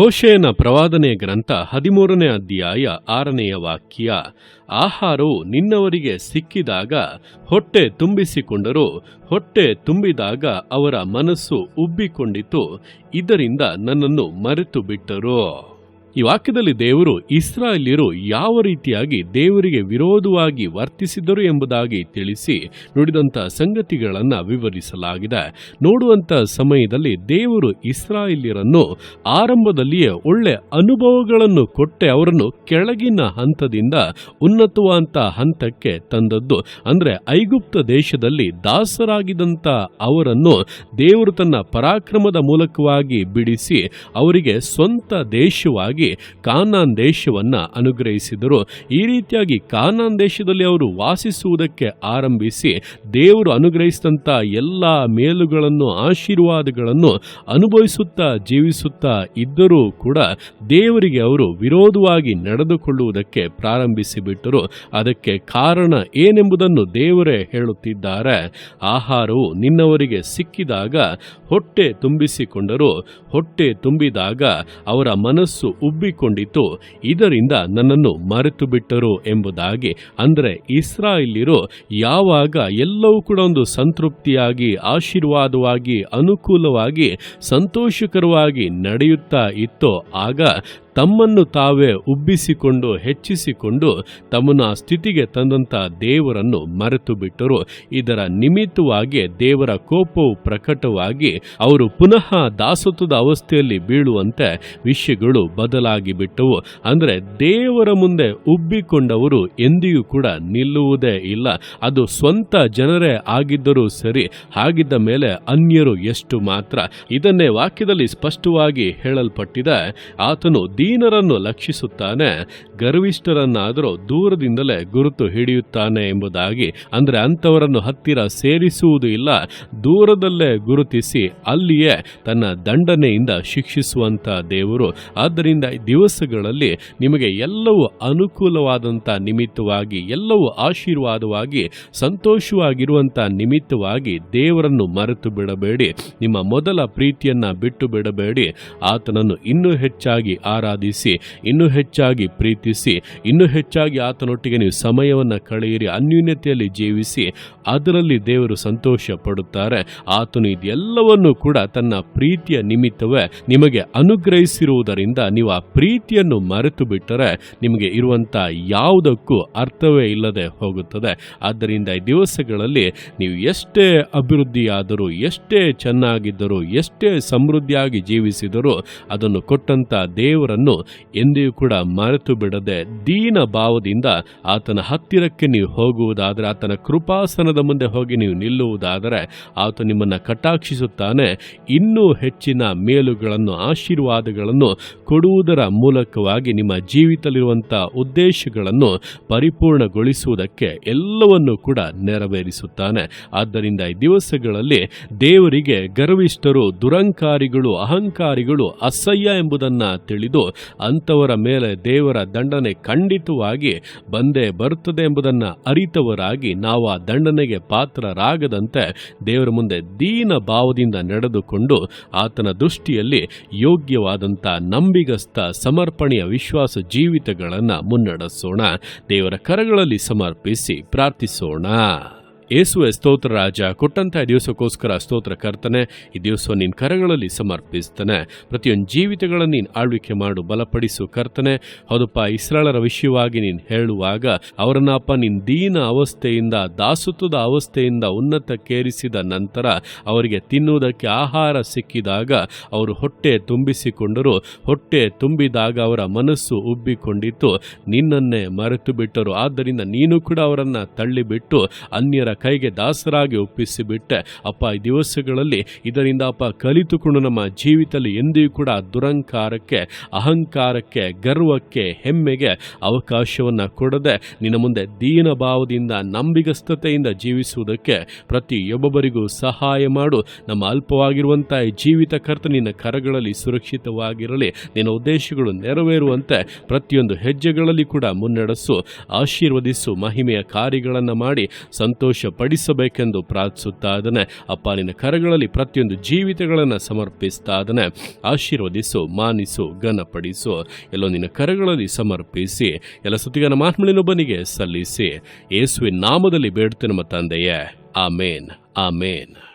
ಹೋಶೇನ ಪ್ರವಾದನೆಯ ಗ್ರಂಥ ಹದಿಮೂರನೇ ಅಧ್ಯಾಯ ಆರನೆಯ ವಾಕ್ಯ ಆಹಾರವು ನಿನ್ನವರಿಗೆ ಸಿಕ್ಕಿದಾಗ ಹೊಟ್ಟೆ ತುಂಬಿಸಿಕೊಂಡರು, ಹೊಟ್ಟೆ ತುಂಬಿದಾಗ ಅವರ ಮನಸ್ಸು ಉಬ್ಬಿಕೊಂಡಿತು, ಇದರಿಂದ ನನ್ನನ್ನು ಮರೆತು ಬಿಟ್ಟರು ಈ ವಾಕ್ಯದಲ್ಲಿ ದೇವರು ಇಸ್ರಾಯೇಲ್ಯರು ಯಾವ ರೀತಿಯಾಗಿ ದೇವರಿಗೆ ವಿರೋಧವಾಗಿ ವರ್ತಿಸಿದರು ಎಂಬುದಾಗಿ ತಿಳಿಸಿ ನುಡಿದಂಥ ಸಂಗತಿಗಳನ್ನು ವಿವರಿಸಲಾಗಿದೆ. ನೋಡುವಂಥ ಸಮಯದಲ್ಲಿ ದೇವರು ಇಸ್ರಾಯೇಲ್ಯರನ್ನು ಆರಂಭದಲ್ಲಿಯೇ ಒಳ್ಳೆ ಅನುಭವಗಳನ್ನು ಕೊಟ್ಟೆ, ಅವರನ್ನು ಕೆಳಗಿನ ಹಂತದಿಂದ ಉನ್ನತವಾದಂಥ ಹಂತಕ್ಕೆ ತಂದದ್ದು. ಅಂದರೆ ಐಗುಪ್ತ ದೇಶದಲ್ಲಿ ದಾಸರಾಗಿದ್ದಂಥ ಅವರನ್ನು ದೇವರು ತನ್ನ ಪರಾಕ್ರಮದ ಮೂಲಕವಾಗಿ ಬಿಡಿಸಿ ಅವರಿಗೆ ಸ್ವಂತ ದೇಶವಾಗಿ ಕಾನಾನ್ ದೇಶವನ್ನ ಅನುಗ್ರಹಿಸಿದರು. ಈ ರೀತಿಯಾಗಿ ಕಾನಾನ್ ದೇಶದಲ್ಲಿ ಅವರು ವಾಸಿಸುವುದಕ್ಕೆ ಆರಂಭಿಸಿ ದೇವರು ಅನುಗ್ರಹಿಸಿದಂಥ ಎಲ್ಲ ಮೇಲುಗಳನ್ನು, ಆಶೀರ್ವಾದಗಳನ್ನು ಅನುಭವಿಸುತ್ತಾ ಜೀವಿಸುತ್ತಾ ಇದ್ದರೂ ಕೂಡ ದೇವರಿಗೆ ಅವರು ವಿರೋಧವಾಗಿ ನಡೆದುಕೊಳ್ಳುವುದಕ್ಕೆ ಪ್ರಾರಂಭಿಸಿಬಿಟ್ಟರು. ಅದಕ್ಕೆ ಕಾರಣ ಏನೆಂಬುದನ್ನು ದೇವರೇ ಹೇಳುತ್ತಿದ್ದಾರೆ. ಆಹಾರವು ನಿನ್ನವರಿಗೆ ಸಿಕ್ಕಿದಾಗ ಹೊಟ್ಟೆ ತುಂಬಿಸಿಕೊಂಡರು. ಹೊಟ್ಟೆ ತುಂಬಿದಾಗ ಅವರ ಮನಸ್ಸು ಉಬ್ಬಿಕೊಂಡಿತು ಇದರಿಂದ ನನ್ನನ್ನು ಮರೆತು ಬಿಟ್ಟರು ಎಂಬುದಾಗಿ. ಅಂದರೆ ಇಸ್ರಾಯೇಲಿರು ಯಾವಾಗ ಎಲ್ಲವೂ ಕೂಡ ಒಂದು ಸಂತೃಪ್ತಿಯಾಗಿ, ಆಶೀರ್ವಾದವಾಗಿ, ಅನುಕೂಲವಾಗಿ, ಸಂತೋಷಕರವಾಗಿ ನಡೆಯುತ್ತಾ ಇತ್ತೋ ಆಗ ತಮ್ಮನ್ನು ತಾವೇ ಉಬ್ಬಿಸಿಕೊಂಡು, ಹೆಚ್ಚಿಸಿಕೊಂಡು ತಮ್ಮನ್ನು ಆ ಸ್ಥಿತಿಗೆ ತಂದಂಥ ದೇವರನ್ನು ಮರೆತು ಬಿಟ್ಟರು ಇದರ ನಿಮಿತ್ತವಾಗಿ ದೇವರ ಕೋಪವು ಪ್ರಕಟವಾಗಿ ಅವರು ಪುನಃ ದಾಸತ್ವದ ಅವಸ್ಥೆಯಲ್ಲಿ ಬೀಳುವಂತೆ ವಿಷಯಗಳು ಬದಲಾಗಿ ಬಿಟ್ಟವು. ಅಂದರೆ ದೇವರ ಮುಂದೆ ಉಬ್ಬಿಕೊಂಡವರು ಎಂದಿಗೂ ಕೂಡ ನಿಲ್ಲುವುದೇ ಇಲ್ಲ. ಅದು ಸ್ವಂತ ಜನರೇ ಆಗಿದ್ದರೂ ಸರಿ ಹಾಗಿದ್ದ ಮೇಲೆ ಅನ್ಯರು ಎಷ್ಟು ಮಾತ್ರ. ಇದನ್ನೇ ವಾಕ್ಯದಲ್ಲಿ ಸ್ಪಷ್ಟವಾಗಿ ಹೇಳಲ್ಪಟ್ಟಿದೆ. ಆತನು ದೀನರನ್ನು ಲಕ್ಷಿಸುತ್ತಾನೆ, ಗರ್ವಿಷ್ಠರನ್ನಾದರೂ ದೂರದಿಂದಲೇ ಗುರುತು ಹಿಡಿಯುತ್ತಾನೆ ಎಂಬುದಾಗಿ, ಅಂದರೆ ಅಂಥವರನ್ನು ಹತ್ತಿರ ಸೇರಿಸುವುದು ಇಲ್ಲ, ದೂರದಲ್ಲೇ ಗುರುತಿಸಿ ಅಲ್ಲಿಯೇ ತನ್ನ ದಂಡನೆಯಿಂದ ಶಿಕ್ಷಿಸುವಂಥ ದೇವರು. ಆದ್ದರಿಂದ ದಿವಸಗಳಲ್ಲಿ ನಿಮಗೆ ಎಲ್ಲವೂ ಅನುಕೂಲವಾದಂಥ ನಿಮಿತ್ತವಾಗಿ, ಎಲ್ಲವೂ ಆಶೀರ್ವಾದವಾಗಿ, ಸಂತೋಷವಾಗಿರುವಂಥ ನಿಮಿತ್ತವಾಗಿ ದೇವರನ್ನು ಮರೆತು ಬಿಡಬೇಡಿ. ನಿಮ್ಮ ಮೊದಲ ಪ್ರೀತಿಯನ್ನ ಬಿಟ್ಟು ಬಿಡಬೇಡಿ. ಆತನನ್ನು ಇನ್ನೂ ಹೆಚ್ಚಾಗಿ ಆರಾಧಿಸಿ, ಇನ್ನೂ ಹೆಚ್ಚಾಗಿ ಪ್ರೀತಿಸಿ, ಇನ್ನೂ ಹೆಚ್ಚಾಗಿ ಆತನೊಟ್ಟಿಗೆ ನೀವು ಸಮಯವನ್ನು ಕಳೆಯಿರಿ, ಅನ್ಯೂನ್ಯತೆಯಲ್ಲಿ ಜೀವಿಸಿ, ಅದರಲ್ಲಿ ದೇವರು ಸಂತೋಷ ಪಡುತ್ತಾರೆ ಆತನು ಇದೆಲ್ಲವನ್ನು ಕೂಡ ತನ್ನ ಪ್ರೀತಿಯ ನಿಮಿತ್ತವೇ ನಿಮಗೆ ಅನುಗ್ರಹಿಸಿರುವುದರಿಂದ ನೀವು ಆ ಪ್ರೀತಿಯನ್ನು ಮರೆತು ಬಿಟ್ಟರೆ ನಿಮಗೆ ಇರುವಂತ ಯಾವುದಕ್ಕೂ ಅರ್ಥವೇ ಇಲ್ಲದೆ ಹೋಗುತ್ತದೆ. ಆದ್ದರಿಂದ ಈ ದಿವಸಗಳಲ್ಲಿ ನೀವು ಎಷ್ಟೇ ಅಭಿವೃದ್ಧಿಯಾದರೂ, ಎಷ್ಟೇ ಚೆನ್ನಾಗಿದ್ದರೂ, ಎಷ್ಟೇ ಸಮೃದ್ಧಿಯಾಗಿ ಜೀವಿಸಿದರೂ, ಅದನ್ನು ಕೊಟ್ಟಂತ ದೇವರನ್ನು ಎಂದಿಗೂ ಕೂಡ ಮರೆತು ಬಿಡದೆ ದೀನ ಭಾವದಿಂದ ಆತನ ಹತ್ತಿರಕ್ಕೆ ನೀವು ಹೋಗುವುದಾದರೆ, ಆತನ ಕೃಪಾಸನದ ಮುಂದೆ ಹೋಗಿ ನೀವು ನಿಲ್ಲುವುದಾದರೆ ಆತ ನಿಮ್ಮನ್ನು ಕಟಾಕ್ಷಿಸುತ್ತಾನೆ. ಇನ್ನೂ ಹೆಚ್ಚಿನ ಮೇಲುಗಳನ್ನು, ಆಶೀರ್ವಾದಗಳನ್ನು ಕೊಡುವುದರ ಮೂಲಕವಾಗಿ ನಿಮ್ಮ ಜೀವಿತದಲ್ಲಿರುವಂಥ ಉದ್ದೇಶಗಳನ್ನು ಪರಿಪೂರ್ಣಗೊಳಿಸುವುದಕ್ಕೆ ಎಲ್ಲವನ್ನು ಕೂಡ ನೆರವೇರಿಸುತ್ತಾನೆ. ಆದ್ದರಿಂದ ಈ ದಿವಸಗಳಲ್ಲಿ ದೇವರಿಗೆ ಗರ್ವಿಷ್ಠರು, ದುರಂಕಾರಿಗಳು, ಅಹಂಕಾರಿಗಳು ಅಸಹ್ಯ ಎಂಬುದನ್ನು ತಿಳಿದು ಅಂಥವರ ಮೇಲೆ ದೇವರ ದಂಡನೆ ಖಂಡಿತವಾಗಿ ಬಂದೇ ಬರುತ್ತದೆ ಎಂಬುದನ್ನು ಅರಿತವರಾಗಿ ನಾವು ಆ ದಂಡನೆಗೆ ಪಾತ್ರರಾಗದಂತೆ ದೇವರ ಮುಂದೆ ದೀನ ಭಾವದಿಂದ ನಡೆದುಕೊಂಡು ಆತನ ದೃಷ್ಟಿಯಲ್ಲಿ ಯೋಗ್ಯವಾದಂಥ ನಂಬಿಗಸ್ತ ಸಮರ್ಪಣೆಯ ವಿಶ್ವಾಸ ಜೀವಿತಗಳನ್ನು ಮುನ್ನಡೆಸೋಣ. ದೇವರ ಕರಗಳಲ್ಲಿ ಸಮರ್ಪಿಸಿ ಪ್ರಾರ್ಥಿಸೋಣ. ಯೇಸುವೆ ಸ್ತೋತ್ರ ರಾಜ ಕೊಟ್ಟಂತಹ ದಿವಸಕ್ಕೋಸ್ಕರ ಸ್ತೋತ್ರ ಕರ್ತನೆ, ಈ ದಿವಸ ನಿನ್ನ ಕರಗಳಲ್ಲಿ ಸಮರ್ಪಿಸ್ತಾನೆ. ಪ್ರತಿಯೊಂದು ಜೀವಿತಗಳನ್ನು ನೀನು ಆಳ್ವಿಕೆ ಮಾಡು, ಬಲಪಡಿಸು ಕರ್ತನೆ. ಹೌದಪ್ಪ ಇಸ್ರಾಳರ ವಿಷಯವಾಗಿ ನೀನು ಹೇಳುವಾಗ ಅವರನ್ನಪ್ಪ ನಿನ್ನ ದೀನ ಅವಸ್ಥೆಯಿಂದ, ದಾಸತ್ವದ ಅವಸ್ಥೆಯಿಂದ ಉನ್ನತಕ್ಕೇರಿಸಿದ ನಂತರ ಅವರಿಗೆ ತಿನ್ನುವುದಕ್ಕೆ ಆಹಾರ ಸಿಕ್ಕಿದಾಗ ಅವರು ಹೊಟ್ಟೆ ತುಂಬಿಸಿಕೊಂಡರು. ಹೊಟ್ಟೆ ತುಂಬಿದಾಗ ಅವರ ಮನಸ್ಸು ಉಬ್ಬಿಕೊಂಡಿತ್ತು. ನಿನ್ನನ್ನೇ ಮರೆತು ಬಿಟ್ಟರು ಆದ್ದರಿಂದ ನೀನು ಕೂಡ ಅವರನ್ನು ತಳ್ಳಿಬಿಟ್ಟು ಅನ್ಯರ ಕೈಗೆ ದಾಸರಾಗಿ ಒಪ್ಪಿಸಿಬಿಟ್ಟೆ. ಅಪ್ಪ, ಈ ದಿವಸಗಳಲ್ಲಿ ಇದರಿಂದ ಅಪ್ಪ ಕಲಿತುಕೊಂಡು ನಮ್ಮ ಜೀವಿತದಲ್ಲಿ ಎಂದಿಗೂ ಕೂಡ ದುರಂಕಾರಕ್ಕೆ, ಅಹಂಕಾರಕ್ಕೆ, ಗರ್ವಕ್ಕೆ, ಹೆಮ್ಮೆಗೆ ಅವಕಾಶವನ್ನು ಕೊಡದೆ ನಿನ್ನ ಮುಂದೆ ದೀನ ಭಾವದಿಂದ ನಂಬಿಗಸ್ತತೆಯಿಂದ ಜೀವಿಸುವುದಕ್ಕೆ ಪ್ರತಿಯೊಬ್ಬೊಬ್ಬರಿಗೂ ಸಹಾಯ ಮಾಡು. ನಮ್ಮ ಅಲ್ಪವಾಗಿರುವಂಥ ಈ ಜೀವಿತ ಕರ್ತ ನಿನ್ನ ಕರಗಳಲ್ಲಿ ಸುರಕ್ಷಿತವಾಗಿರಲಿ. ನಿನ್ನ ಉದ್ದೇಶಗಳು ನೆರವೇರುವಂತೆ ಪ್ರತಿಯೊಂದು ಹೆಜ್ಜೆಗಳಲ್ಲಿ ಕೂಡ ಮುನ್ನಡೆಸು. ಆಶೀರ್ವದಿಸು. ಮಹಿಮೆಯ ಕಾರ್ಯಗಳನ್ನು ಮಾಡಿ. ಸಂತೋಷ ಸಂತೋಷಪಡಿಸಬೇಕೆಂದು ಪ್ರಾರ್ಥಿಸುತ್ತಾ ಇದ್ದಾನೆ ಅಪ್ಪ, ನಿನ್ನ ಕರಗಳಲ್ಲಿ ಪ್ರತಿಯೊಂದು ಜೀವಿತಗಳನ್ನು ಸಮರ್ಪಿಸ್ತಾ ಇದ್ದಾನೆ ಆಶೀರ್ವದಿಸು, ಮಾನಿಸು, ಘನಪಡಿಸು. ಎಲ್ಲೋ ನಿನ್ನ ಕರಗಳಲ್ಲಿ ಸಮರ್ಪಿಸಿ, ಎಲ್ಲ ಸುತ್ತಿಗನ ಮಾತ್ಮಳಿನೊಬ್ಬನಿಗೆ ಸಲ್ಲಿಸಿ. ಯೇಸುವಿನ ನಾಮದಲ್ಲಿ ಬೇಡ್ತೇನೆ ನಮ್ಮ ತಂದೆಯೇ. ಆಮೇನ್ ಆಮೇನ್.